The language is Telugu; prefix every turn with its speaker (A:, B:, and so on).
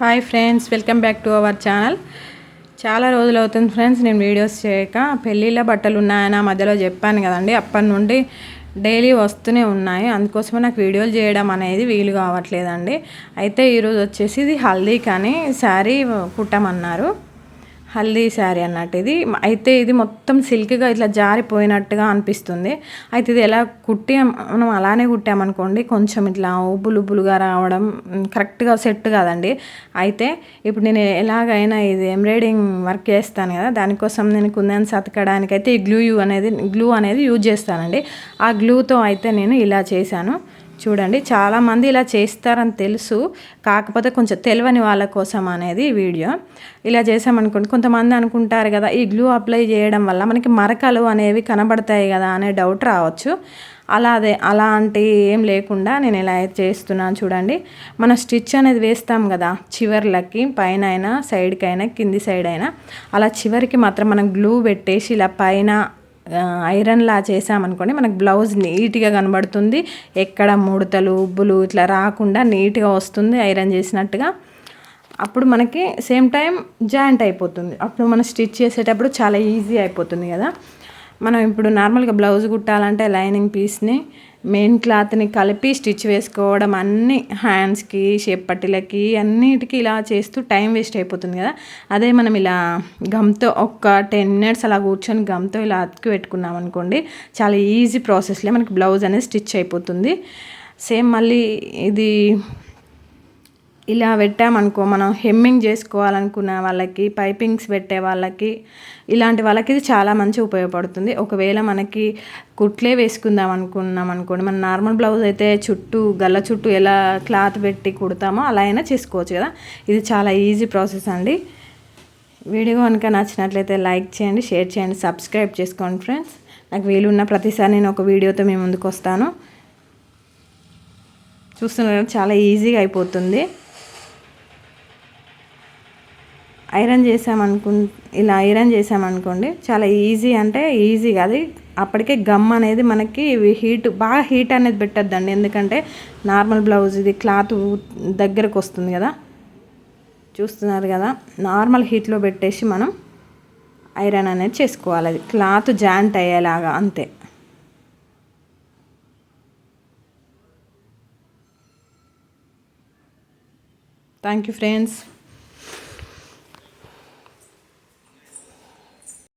A: Hi friends welcome back to our channel. చాలా రోజులు అవుతుంది ఫ్రెండ్స్ నేను వీడియోస్ చేయక. పెళ్ళిళ్ళ బట్టలు ఉన్నాయని ఆ మధ్యలో చెప్పాను కదండి. అప్పటి నుండి డైలీ వస్తూనే ఉన్నాయి. అందుకోసమే నాకు వీడియోలు చేయడం అనేది వీలు కావట్లేదండి. అయితే ఈరోజు వచ్చేసి ఇది హల్దీ కానీ శారీ కుట్టమన్నారు. హల్దీ శారీ అన్నట్టు ఇది. అయితే ఇది మొత్తం సిల్క్గా ఇట్లా జారిపోయినట్టుగా అనిపిస్తుంది. అయితే ఇది ఎలా కుట్టి మనం అలానే కుట్టామనుకోండి కొంచెం ఇట్లా ఉబ్బులు ఉబ్బులుగా రావడం కరెక్ట్గా సెట్ కాదండి. అయితే ఇప్పుడు నేను ఎలాగైనా ఇది ఎంబ్రాయిడింగ్ వర్క్ చేస్తాను కదా దానికోసం నేను కుందని సతకడానికి అయితే ఈ గ్లూ అనేది గ్లూ అనేది యూజ్ చేస్తానండి. ఆ గ్లూతో అయితే నేను ఇలా చేశాను. చూడండి చాలామంది ఇలా చేస్తారని తెలుసు. కాకపోతే కొంచెం తెలియని వాళ్ళ కోసం అనేది వీడియో. ఇలా చేసామనుకోండి కొంతమంది అనుకుంటారు కదా ఈ గ్లూ అప్లై చేయడం వల్ల మనకి మరకలు అనేవి కనబడతాయి కదా అనే డౌట్ రావచ్చు. అలా అదే అలాంటి ఏం లేకుండా నేను ఇలా చేస్తున్నాను చూడండి. మన స్టిచ్ అనేది వేస్తాం కదా చివర్లకి పైన అయినా సైడ్కి అయినా కింది సైడ్ అయినా అలా చివరికి మాత్రం మనం గ్లూ పెట్టేసి ఇలా పైన ఐరన్లా చేసామనుకోండి మనకు బ్లౌజ్ నీట్గా కనబడుతుంది. ఎక్కడ ముడతలు ఉబ్బులు ఇట్లా రాకుండా నీట్గా వస్తుంది ఐరన్ చేసినట్టుగా. అప్పుడు మనకి సేమ్ టైం జాయింట్ అయిపోతుంది. అప్పుడు మనం స్టిచ్ చేసేటప్పుడు చాలా ఈజీ అయిపోతుంది కదా. మనం ఇప్పుడు నార్మల్గా బ్లౌజ్ కుట్టాలంటే లైనింగ్ పీస్ని మెయిన్ క్లాత్ని కలిపి స్టిచ్ వేసుకోవడం అన్ని హ్యాండ్స్కి షేప్ పట్టీలకి అన్నిటికీ ఇలా చేస్తూ టైం వేస్ట్ అయిపోతుంది కదా. అదే మనం ఇలా గమ్తో ఒక టెన్ మినిట్స్ అలా కూర్చొని గమ్తో ఇలా అతికి పెట్టుకున్నాం అనుకోండి చాలా ఈజీ ప్రాసెస్లే మనకి బ్లౌజ్ అనేది స్టిచ్ అయిపోతుంది. సేమ్ మళ్ళీ ఇది ఇలా పెట్టామనుకో మనం హెమ్మింగ్ చేసుకోవాలనుకున్న వాళ్ళకి పైపింగ్స్ పెట్టే వాళ్ళకి ఇలాంటి వాళ్ళకి ఇది చాలా మంచి ఉపయోగపడుతుంది. ఒకవేళ మనకి కుట్లే వేసుకుందాం అనుకున్నాం అనుకోండి మన నార్మల్ బ్లౌజ్ అయితే చుట్టూ గల్ల చుట్టూ ఎలా క్లాత్ పెట్టి కుడతామో అలా అయినా చేసుకోవచ్చు కదా. ఇది చాలా ఈజీ ప్రాసెస్ అండి. వీడియో కనుక నచ్చినట్లయితే లైక్ చేయండి షేర్ చేయండి సబ్స్క్రైబ్ చేసుకోండి ఫ్రెండ్స్. నాకు వీలున్న ప్రతిసారి నేను ఒక వీడియోతో మీ ముందుకు వస్తాను. చూస్తున్నారు చాలా ఈజీగా అయిపోతుంది. ఐరన్ చేసామనుకు ఇలా ఐరన్ చేసామనుకోండి చాలా ఈజీ అంటే ఈజీ అది అప్పటికే గమ్ అనేది మనకి హీట్ బాగా హీట్ అనేది పెట్టద్దండి. ఎందుకంటే నార్మల్ బ్లౌజ్ ఇది క్లాత్ దగ్గరకు వస్తుంది కదా. చూస్తున్నారు కదా నార్మల్ హీట్లో పెట్టేసి మనం ఐరన్ అనేది చేసుకోవాలి. అది క్లాత్ జాయింట్ అయ్యేలాగా అంతే. Thank you friends.